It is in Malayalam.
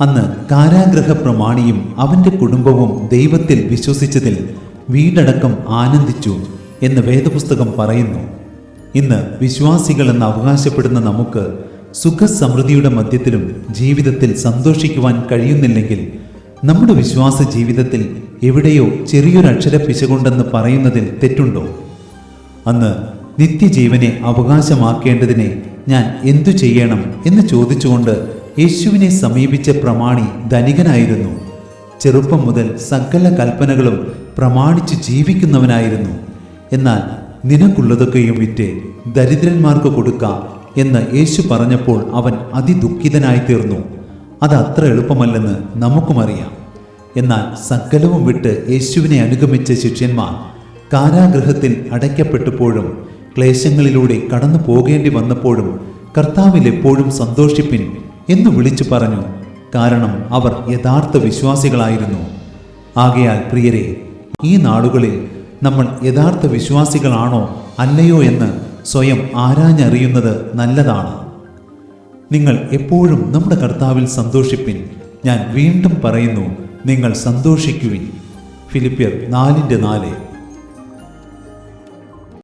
അന്ന് കാരാഗ്രഹ പ്രമാണിയും അവന്റെ കുടുംബവും ദൈവത്തിൽ വിശ്വസിച്ചതിൽ വീടടക്കം ആനന്ദിച്ചു എന്ന് വേദപുസ്തകം പറയുന്നു. ഇന്ന് വിശ്വാസികളെന്ന് അവകാശപ്പെടുന്ന നമുക്ക് സുഖസമൃദ്ധിയുടെ മധ്യത്തിലും ജീവിതത്തിൽ സന്തോഷിക്കുവാൻ കഴിയുന്നില്ലെങ്കിൽ നമ്മുടെ വിശ്വാസ ജീവിതത്തിൽ എവിടെയോ ചെറിയൊരു അക്ഷര പിശകുണ്ടെന്ന് പറയുന്നതിൽ തെറ്റുണ്ടോ? അന്ന് നിത്യജീവനെ അവകാശമാക്കേണ്ടതിനെ ഞാൻ എന്തു ചെയ്യണം എന്ന് ചോദിച്ചുകൊണ്ട് യേശുവിനെ സമീപിച്ച പ്രമാണി ധനികനായിരുന്നു. ചെറുപ്പം മുതൽ സകല കൽപ്പനകളും പ്രമാണിച്ച് ജീവിക്കുന്നവനായിരുന്നു. എന്നാൽ നിനക്കുള്ളതൊക്കെയും വിറ്റ് ദരിദ്രന്മാർക്ക് കൊടുക്കാം എന്ന് യേശു പറഞ്ഞപ്പോൾ അവൻ അതിദുഃഖിതനായി തീർന്നു അത് അത്ര എളുപ്പമല്ലെന്ന് നമുക്കും അറിയാം. എന്നാൽ സകലവും വിട്ട് യേശുവിനെ അനുഗമിച്ച ശിഷ്യന്മാർ കാരാഗ്രഹത്തിൽ അടയ്ക്കപ്പെട്ടപ്പോഴും ക്ലേശങ്ങളിലൂടെ കടന്നു പോകേണ്ടി വന്നപ്പോഴും കർത്താവിൽ എപ്പോഴും സന്തോഷിപ്പിൻ എന്ന് വിളിച്ചു പറഞ്ഞു. കാരണം അവർ യഥാർത്ഥ വിശ്വാസികളായിരുന്നു. ആകയാൽ പ്രിയരെ ഈ നാളുകളിൽ നമ്മൾ യഥാർത്ഥ വിശ്വാസികളാണോ അല്ലയോ എന്ന് സ്വയം ആരാഞ്ഞറിയുന്നത് നല്ലതാണ്. നിങ്ങൾ എപ്പോഴും നമ്മുടെ കർത്താവിൽ സന്തോഷിപ്പിൻ. ഞാൻ വീണ്ടും പറയുന്നു നിങ്ങൾ സന്തോഷിക്കുവിൻ. ഫിലിപ്പിയർ നാലിന്റെ നാല്.